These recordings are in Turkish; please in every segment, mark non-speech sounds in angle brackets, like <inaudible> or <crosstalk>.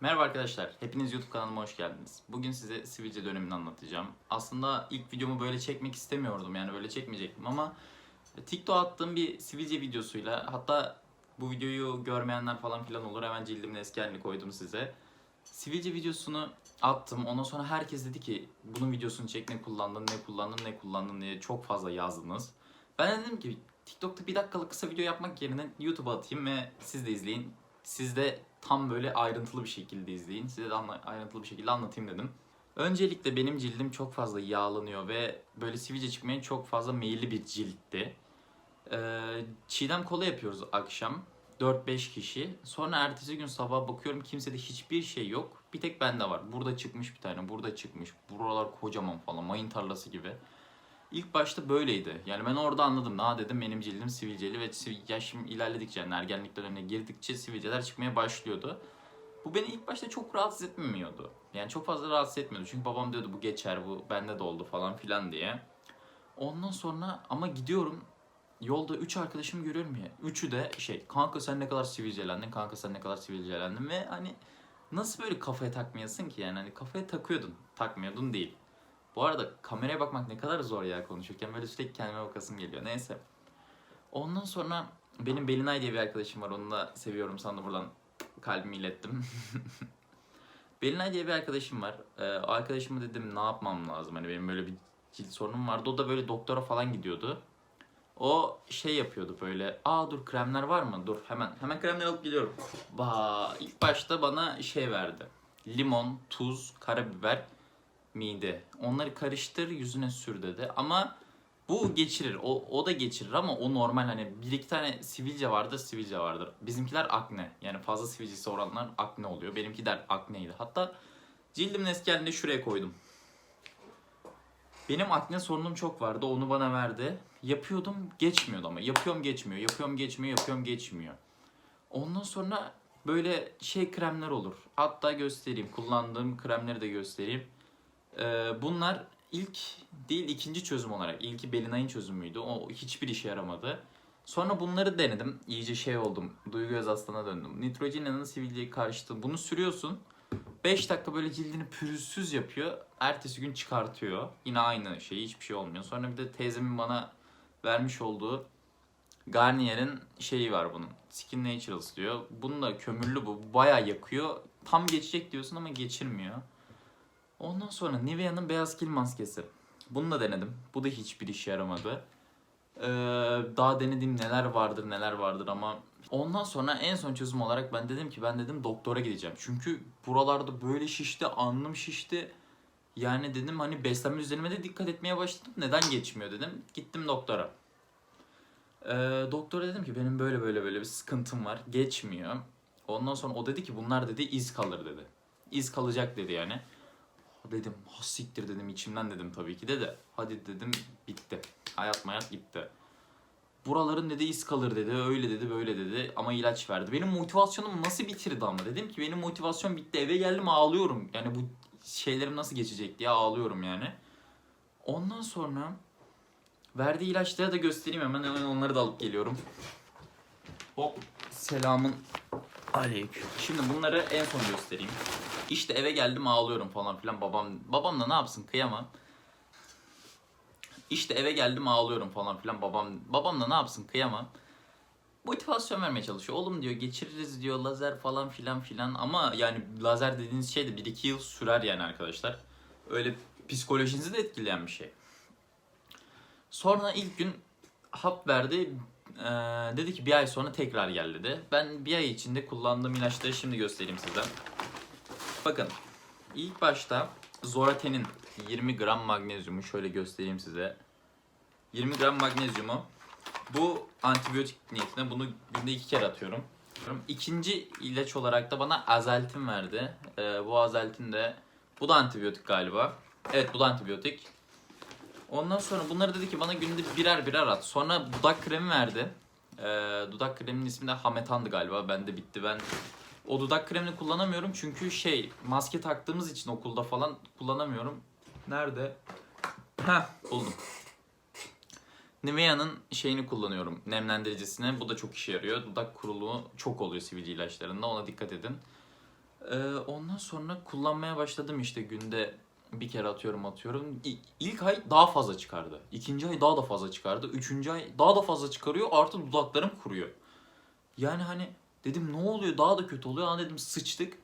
Merhaba arkadaşlar, hepiniz YouTube kanalıma hoş geldiniz. Bugün size sivilce dönemini anlatacağım. Aslında ilk videomu böyle çekmek istemiyordum yani böyle çekmeyecektim ama TikTok attığım bir sivilce videosuyla hatta bu videoyu görmeyenler falan filan olur hemen cildimin eski halini koydum size. Sivilce videosunu attım ondan sonra herkes dedi ki bunun videosunu çek ne kullandın ne kullandın ne kullandın diye çok fazla yazdınız. Ben de dedim ki TikTok'ta bir dakikalık kısa video yapmak yerine YouTube'a atayım ve siz de izleyin. Siz de tam böyle ayrıntılı bir şekilde izleyin. Size de ayrıntılı bir şekilde anlatayım dedim. Öncelikle benim cildim çok fazla yağlanıyor ve böyle sivilce çıkmaya çok fazla meyilli bir ciltti. Ee, çiğdem kola yapıyoruz akşam. 4-5 kişi. Sonra ertesi gün sabah bakıyorum kimsede hiçbir şey yok. Bir tek bende var. Burada çıkmış bir tane, burada çıkmış. Buralar kocaman falan, mayın tarlası gibi. İlk başta böyleydi. Yani ben orada anladım. Ha dedim benim cildim sivilceli ve yaşım ilerledikçe, yani ergenlik dönemine girdikçe sivilceler çıkmaya başlıyordu. Bu beni ilk başta çok rahatsız etmiyordu. Yani çok fazla rahatsız etmiyordu. Çünkü babam diyordu bu geçer, bu bende de oldu falan filan diye. Ondan sonra ama gidiyorum yolda üç arkadaşımı görüyorum ya. Üçü de şey kanka sen ne kadar sivilcelendin, kanka sen ne kadar sivilcelendin ve hani nasıl böyle kafaya takmayasın ki yani hani kafaya takıyordun, takmıyordun değil. Bu arada kameraya bakmak ne kadar zor ya konuşurken böyle sürekli kendime bakasım geliyor. Neyse. Ondan sonra benim Belinay diye bir arkadaşım var. Onu da seviyorum. Sana da buradan kalbimi ilettim. <laughs> Belinay diye bir arkadaşım var. Ee, arkadaşıma dedim ne yapmam lazım. Hani benim böyle bir cilt sorunum vardı. O da böyle doktora falan gidiyordu. O şey yapıyordu böyle. Aa dur kremler var mı? Dur hemen hemen kremler alıp geliyorum. Ba ilk başta bana şey verdi. Limon, tuz, karabiber, mide. Onları karıştır yüzüne sür dedi. Ama bu geçirir. O, o da geçirir ama o normal hani bir iki tane sivilce vardır sivilce vardır. Bizimkiler akne. Yani fazla sivilcesi olanlar akne oluyor. Benimki de akneydi. Hatta cildimin eski şuraya koydum. Benim akne sorunum çok vardı. Onu bana verdi. Yapıyordum geçmiyordu ama. Yapıyorum geçmiyor. Yapıyorum geçmiyor. Yapıyorum geçmiyor. Ondan sonra böyle şey kremler olur. Hatta göstereyim. Kullandığım kremleri de göstereyim. Ee, bunlar ilk değil ikinci çözüm olarak. İlki Belinay'ın çözümüydü. O hiçbir işe yaramadı. Sonra bunları denedim. İyice şey oldum. Duygu Özaslan'a döndüm. Nitrogena'nın sivilceyi karşıtı. Bunu sürüyorsun. 5 dakika böyle cildini pürüzsüz yapıyor. Ertesi gün çıkartıyor. Yine aynı şey. Hiçbir şey olmuyor. Sonra bir de teyzemin bana vermiş olduğu Garnier'in şeyi var bunun. Skin Naturals diyor. Bunun da kömürlü bu. Bayağı yakıyor. Tam geçecek diyorsun ama geçirmiyor. Ondan sonra Nivea'nın beyaz kil maskesi. Bunu da denedim. Bu da hiçbir işe yaramadı. Ee, daha denediğim neler vardır neler vardır ama ondan sonra en son çözüm olarak ben dedim ki ben dedim doktora gideceğim. Çünkü buralarda böyle şişti, alnım şişti. Yani dedim hani beslenme üzerime de dikkat etmeye başladım. Neden geçmiyor dedim. Gittim doktora. Ee, doktora dedim ki benim böyle böyle böyle bir sıkıntım var. Geçmiyor. Ondan sonra o dedi ki bunlar dedi iz kalır dedi. İz kalacak dedi yani. Dedim ha siktir dedim içimden dedim tabii ki de de. Hadi dedim bitti. Hayat mayat gitti. Buraların dedi iz kalır dedi. Öyle dedi böyle dedi ama ilaç verdi. Benim motivasyonum nasıl bitirdi ama. Dedim ki benim motivasyon bitti. Eve geldim ağlıyorum. Yani bu şeylerim nasıl geçecek diye ağlıyorum yani. Ondan sonra verdiği ilaçları da göstereyim hemen hemen onları da alıp geliyorum. Hop selamın aleyküm. Şimdi bunları en son göstereyim. İşte eve geldim ağlıyorum falan filan babam babam da ne yapsın kıyamam. İşte eve geldim ağlıyorum falan filan babam babam da ne yapsın kıyamam. Motivasyon vermeye çalışıyor. Oğlum diyor geçiririz diyor lazer falan filan filan ama yani lazer dediğiniz şey de 1-2 yıl sürer yani arkadaşlar. Öyle psikolojinizi de etkileyen bir şey. Sonra ilk gün hap verdi. Ee, dedi ki bir ay sonra tekrar gel dedi. Ben bir ay içinde kullandığım ilaçları şimdi göstereyim size. Bakın ilk başta Zoraten'in 20 gram magnezyumu şöyle göstereyim size. 20 gram magnezyumu bu antibiyotik niyetine bunu günde iki kere atıyorum. İkinci ilaç olarak da bana azaltin verdi. Ee, bu azaltin de bu da antibiyotik galiba. Evet bu da antibiyotik. Ondan sonra bunları dedi ki bana günde birer birer at. Sonra dudak kremi verdi. Ee, dudak kreminin ismi de Hametan'dı galiba. Bende bitti. Ben o dudak kremini kullanamıyorum çünkü şey maske taktığımız için okulda falan kullanamıyorum. Nerede? Heh buldum. Nivea'nın şeyini kullanıyorum nemlendiricisine. Bu da çok işe yarıyor. Dudak kuruluğu çok oluyor sivilce ilaçlarında. Ona dikkat edin. Ee, ondan sonra kullanmaya başladım işte günde bir kere atıyorum atıyorum. İlk ay daha fazla çıkardı. İkinci ay daha da fazla çıkardı. Üçüncü ay daha da fazla çıkarıyor. Artı dudaklarım kuruyor. Yani hani dedim ne oluyor daha da kötü oluyor. Aa dedim sıçtık.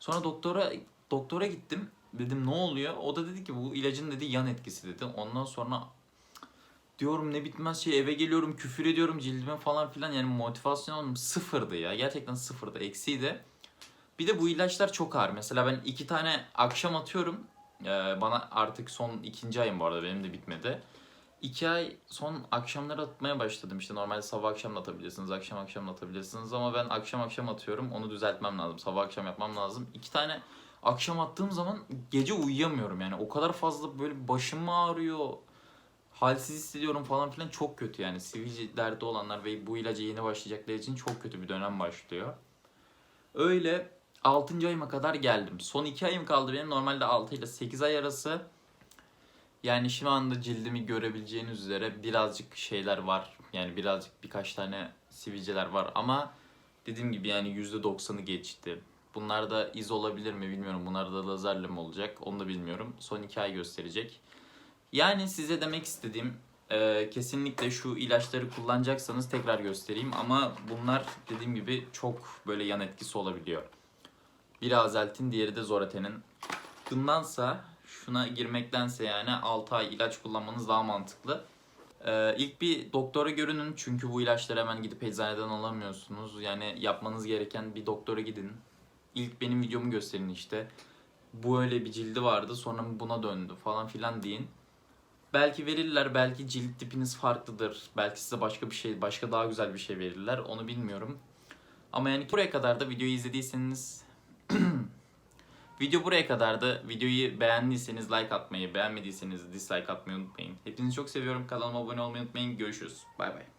Sonra doktora doktora gittim. Dedim ne oluyor? O da dedi ki bu ilacın dedi yan etkisi dedi. Ondan sonra diyorum ne bitmez şey eve geliyorum küfür ediyorum cildime falan filan yani motivasyonum sıfırdı ya. Gerçekten sıfırdı. Eksiydi. Bir de bu ilaçlar çok ağır. Mesela ben iki tane akşam atıyorum. Ee, bana artık son ikinci ayım bu arada benim de bitmedi. İki ay son akşamları atmaya başladım. İşte normalde sabah akşam da atabilirsiniz, akşam akşam da atabilirsiniz. Ama ben akşam akşam atıyorum. Onu düzeltmem lazım. Sabah akşam yapmam lazım. İki tane akşam attığım zaman gece uyuyamıyorum yani. O kadar fazla böyle başım ağrıyor. Halsiz hissediyorum falan filan çok kötü yani. Sivilce derdi olanlar ve bu ilaca yeni başlayacaklar için çok kötü bir dönem başlıyor. Öyle 6. ayıma kadar geldim. Son 2 ayım kaldı benim. Normalde 6 ile 8 ay arası. Yani şu anda cildimi görebileceğiniz üzere birazcık şeyler var. Yani birazcık birkaç tane sivilceler var ama dediğim gibi yani %90'ı geçti. Bunlar da iz olabilir mi bilmiyorum. Bunlar da lazerle mi olacak onu da bilmiyorum. Son 2 ay gösterecek. Yani size demek istediğim e, kesinlikle şu ilaçları kullanacaksanız tekrar göstereyim ama bunlar dediğim gibi çok böyle yan etkisi olabiliyor. Biri Azeltin, diğeri de Zoraten'in. Bundansa şuna girmektense yani 6 ay ilaç kullanmanız daha mantıklı. Ee, ilk bir doktora görünün çünkü bu ilaçları hemen gidip eczaneden alamıyorsunuz. Yani yapmanız gereken bir doktora gidin. İlk benim videomu gösterin işte. Bu öyle bir cildi vardı sonra buna döndü falan filan deyin. Belki verirler, belki cilt tipiniz farklıdır. Belki size başka bir şey, başka daha güzel bir şey verirler. Onu bilmiyorum. Ama yani buraya kadar da videoyu izlediyseniz Video buraya kadardı. Videoyu beğendiyseniz like atmayı, beğenmediyseniz dislike atmayı unutmayın. Hepinizi çok seviyorum. Kanalıma abone olmayı unutmayın. Görüşürüz. Bay bay.